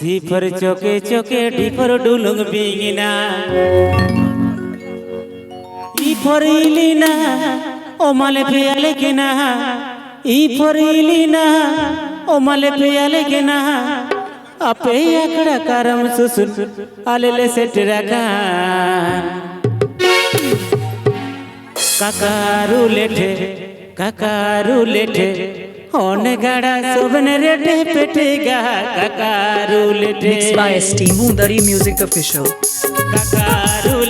সিফর চোখে চোখে ডিফর ডুলুং বিঙিনা। ইফর ইলিনা ও মালে পেয়ালে কেনা। ইফর ইলিনা ও মালে পেয়ালে কেনা। আপে একড়া কারম সুসুর, আলেলে সেট রাখা। কাকারু লেঠে কাকারু লেঠে। সবনে রেটে পেটে গা কাকারু লেঠে Mixed by ST Mundari Music Official.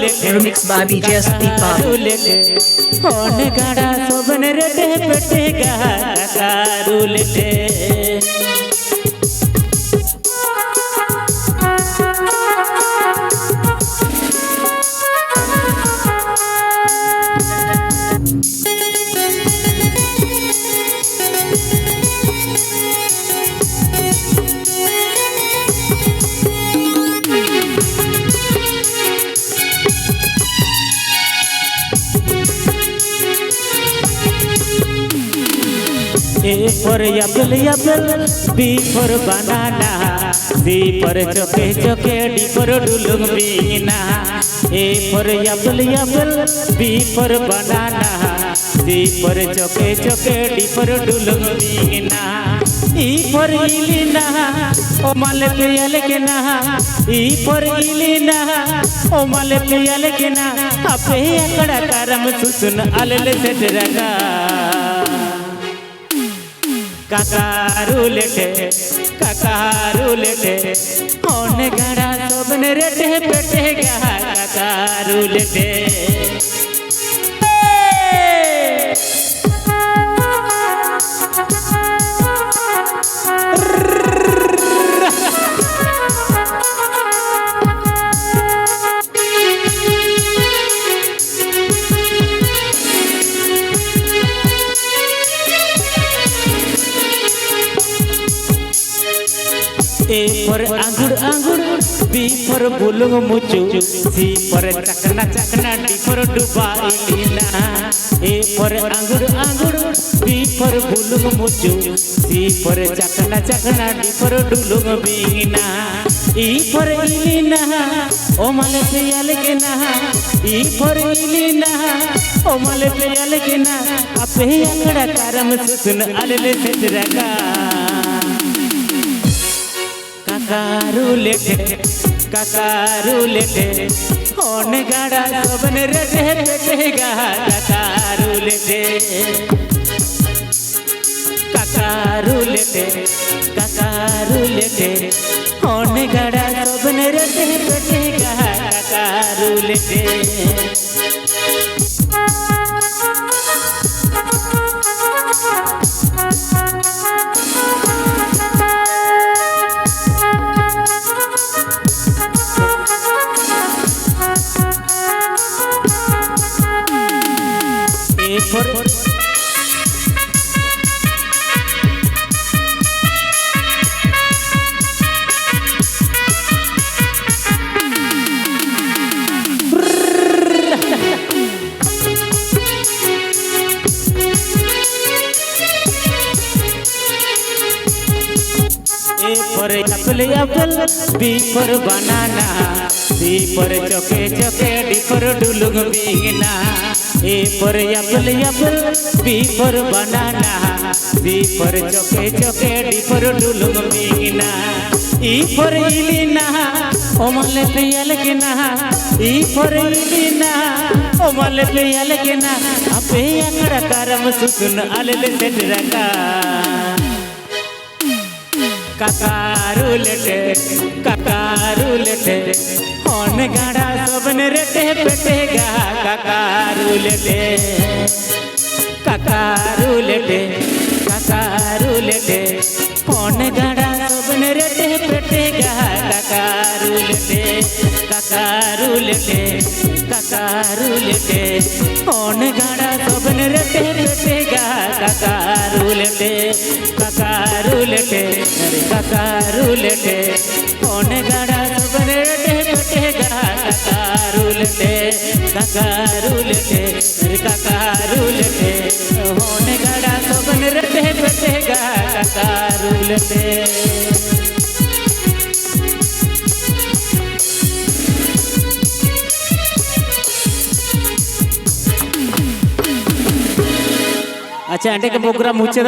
লেঠে Remixed by BJ Asti কাকারু Pal. লেঠে অনেক গাড়া সবনে A for apple, apple, B for banana, C for choke, choke, D for dulung bina. A for apple, apple, B for banana, C for choke, choke, D for dulung bina. E for ilina, o male peyale kena. E for ilina, o male peyale kena. Ape akada karam susun alele seteraga. কাকারু লেটে কাকারু লেটে অনেক গাড়া সবনে রেটে পেটে গা কাকারু লেটে For angur angur, B for bulung mucu, C for cakna cakna, D for duba ilina. A for angur angur, B for bulung mucu, C for cakna cakna, D for dulung bina. E for ilina, o male peyal kena. E for ilina, o male peyal kena. Ape akada karam susun alele sedraka. কাকারু লেটে কাকারু লেটে অনেক গাড়া সবনে রেটে পেটে গা কাকারু লেটে কাকারু লেটে কাকারু লেটে অনেক গাড়া সবনে রেটে পেটে গা কাকারু A for apple, apple, B for banana, C for choke, choke, D for dulung bingina. A for apple, apple, B for banana, C for choke, choke, D for dulung bingina. E for ilina, o male peyal kena. E for ilina, o male peyal kena. Ape akada karam sukun alele setraka. কাকারু লেটে কাকারু লেটে অনেক গাড়া সবনে রেটে পেটে গা কাকারু লেটে কাকারু লেটে কাকারু লেটে অনেক গাড়া সবনে রেটে পেটে গা কাকারু লেটে কাকারু লেটে কাকারু লেটে অনেক গাড়া সবনে রেটে পেটে গা কাকারু লেটে కకారులటే కొనగడబనటే పెట్టేగా కకారులటే కకారులటే కకారులటే కొనగడబనటే పెట్టేగా కకారులటే अच्छा అంటే ముగ్గురం ముచ్చద